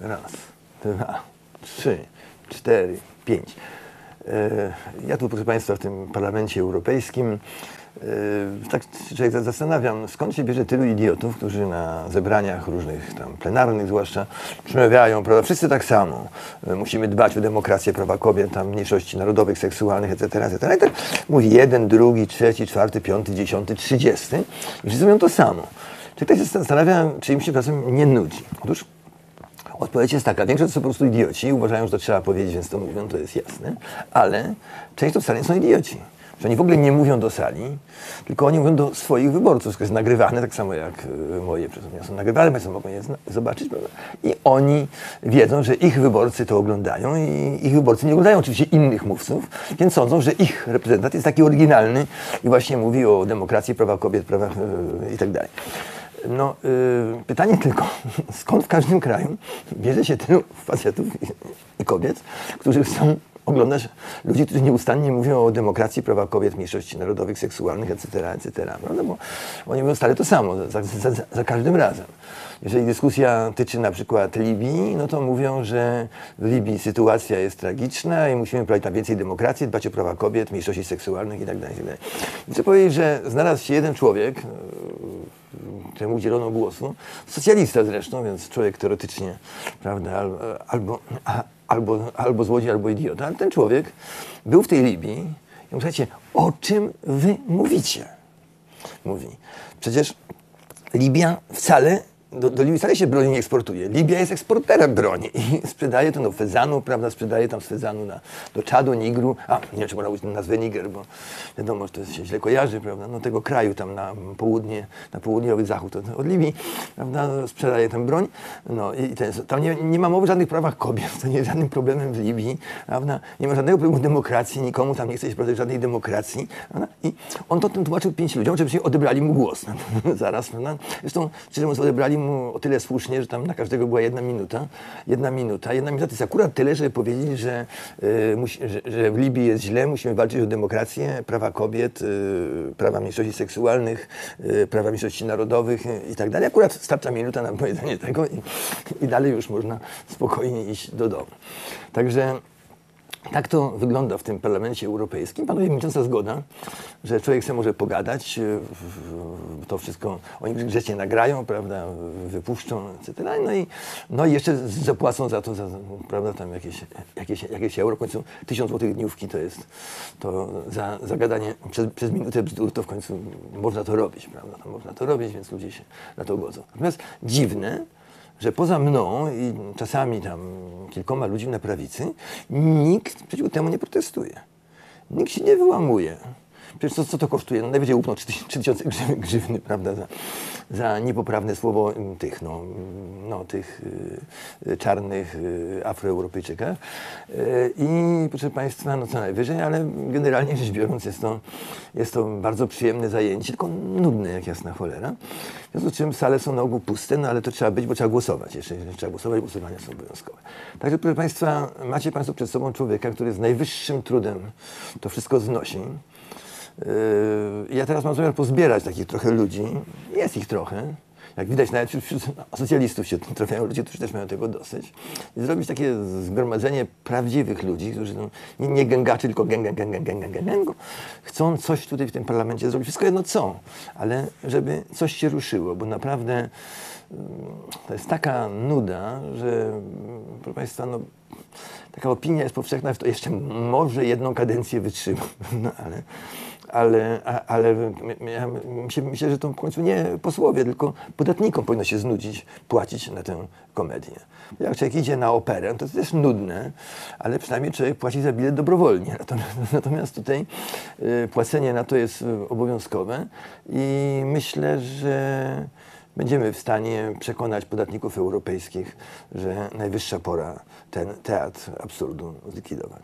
Raz, dwa, trzy, cztery, pięć. E, Ja tu, proszę Państwa, w tym Parlamencie Europejskim e, tak się zastanawiam, skąd się bierze tylu idiotów, którzy na zebraniach różnych tam plenarnych zwłaszcza przemawiają, prawda, wszyscy tak samo. E, Musimy dbać o demokrację, prawa kobiet, tam mniejszości narodowych, seksualnych, etc., etc. I tak mówi jeden, drugi, trzeci, czwarty, piąty, dziesiąty, trzydziesty i wszyscy mówią to samo. Czy ktoś się zastanawia, czy im się czasem nie nudzi? Otóż Odpowiedź jest taka. Większość to są po prostu idioci. Uważają, że to trzeba powiedzieć, więc to mówią, to jest jasne. Ale część to wcale nie są idioci. Że oni w ogóle nie mówią do sali, tylko oni mówią do swoich wyborców. To jest nagrywane, tak samo jak y, moje przesłuchania są nagrywane, Państwo mogą je zobaczyć. Prawda? I oni wiedzą, że ich wyborcy to oglądają i ich wyborcy nie oglądają oczywiście innych mówców, więc sądzą, że ich reprezentant jest taki oryginalny i właśnie mówi o demokracji, prawach kobiet, prawach yy, i tak. No, y, pytanie tylko, skąd w każdym kraju bierze się tylu facetów i, kobiet, którzy chcą oglądać ludzi, którzy nieustannie mówią o demokracji, prawa kobiet, mniejszości narodowych, seksualnych, etc., etc., prawda? Bo oni mówią stale to samo, za, za, za, każdym razem. Jeżeli dyskusja tyczy na przykład Libii, no to mówią, że w Libii sytuacja jest tragiczna i musimy prowadzić tam więcej demokracji, dbać o prawa kobiet, mniejszości seksualnych itd. itd. I chcę powiedzieć, że znalazł się jeden człowiek, któremu udzielono głosu, socjalista zresztą, więc człowiek teoretycznie, prawda, al- albo, albo, albo złodziej, albo idiota, ale ten człowiek był w tej Libii i mówi, słuchajcie, o czym wy mówicie? Mówi, przecież Libia wcale, do, do Libii wcale się broni nie eksportuje. Libia jest eksporterem broni i sprzedaje to do Fezanu, prawda, sprzedaje tam z Fezanu na, do Czadu, Nigru, a nie wiem, czy można użyć nazwę Niger, bo wiadomo, że to się źle kojarzy, prawda, no tego kraju tam na południe, na południowy zachód od, Libii, prawda, sprzedaje tam broń, no i ten, tam nie, nie ma mowy o żadnych prawach kobiet, to nie jest żadnym problemem w Libii, prawda, nie ma żadnego problemu demokracji, nikomu tam nie chce się prowadzić żadnej demokracji, prawda? i on to tłumaczył pięć ludziom, żebyśmy odebrali mu głos, zaraz, prawda, zresztą, szczerze mówiąc, odebrali mu o tyle słusznie, że tam na każdego była jedna minuta, jedna minuta, jedna minuta to jest akurat tyle, żeby powiedzieć, że, y, musi, że, że w Libii jest źle, musimy walczyć o demokrację, prawa kobiet, y, prawa mniejszości seksualnych, y, prawa mniejszości narodowych i tak dalej. Akurat starcza minuta na powiedzenie tego i, i dalej już można spokojnie iść do domu. Także tak to wygląda w tym parlamencie europejskim. Panuje milcząca zgoda, że człowiek sobie może pogadać, w- to wszystko oni grzecznie nagrają, prawda, wypuszczą, etc. No i, no i jeszcze zapłacą za to, za, prawda, tam jakieś, jakieś, jakieś euro. W końcu tysiąc złotych dniówki to jest, to za, przez, przez minutę bzdur, to w końcu można to robić, prawda, to można to robić, więc ludzie się na to godzą. Natomiast dziwne, że poza mną i czasami tam kilkoma ludźmi na prawicy, nikt przeciwko temu nie protestuje. Nikt się nie wyłamuje. Przecież co, co to kosztuje? No najwyżej upną 3000 grzywny, prawda, za, za niepoprawne słowo mm, tych, no, mm, no tych y, czarnych y, afroeuropejczykach. Y, I proszę Państwa, no co najwyżej, ale generalnie rzecz biorąc jest to, jest to bardzo przyjemne zajęcie, tylko nudne jak jasna cholera. W związku z czym sale są na ogół puste, no ale to trzeba być, bo trzeba głosować. Jeszcze trzeba głosować, głosowania są obowiązkowe. Także proszę Państwa, macie Państwo przed sobą człowieka, który z najwyższym trudem to wszystko znosi. Yy, Ja teraz mam zamiar pozbierać takich trochę ludzi. Jest ich trochę. Jak widać, nawet wśród, wśród socjalistów się trafiają ludzie, którzy też mają tego dosyć. I zrobić takie zgromadzenie prawdziwych ludzi, którzy no, nie, nie gęgaczy, tylko gęg, gęg, gęg, gęg, gęg, gęg, gęg, chcą coś tutaj w tym parlamencie zrobić. Wszystko jedno co, ale żeby coś się ruszyło, bo naprawdę mm, to jest taka nuda, że mm, proszę Państwa, no, taka opinia jest powszechna, że to jeszcze może jedną kadencję wytrzyma, no, ale, ale, ale ja myślę, że to w końcu nie posłowie, tylko podatnikom powinno się znudzić płacić na tę komedię. Jak człowiek idzie na operę, to jest też nudne, ale przynajmniej człowiek płaci za bilet dobrowolnie. Natomiast, natomiast tutaj y, płacenie na to jest y, obowiązkowe i myślę, że będziemy w stanie przekonać podatników europejskich, że najwyższa pora ten teatr absurdu zlikwidować.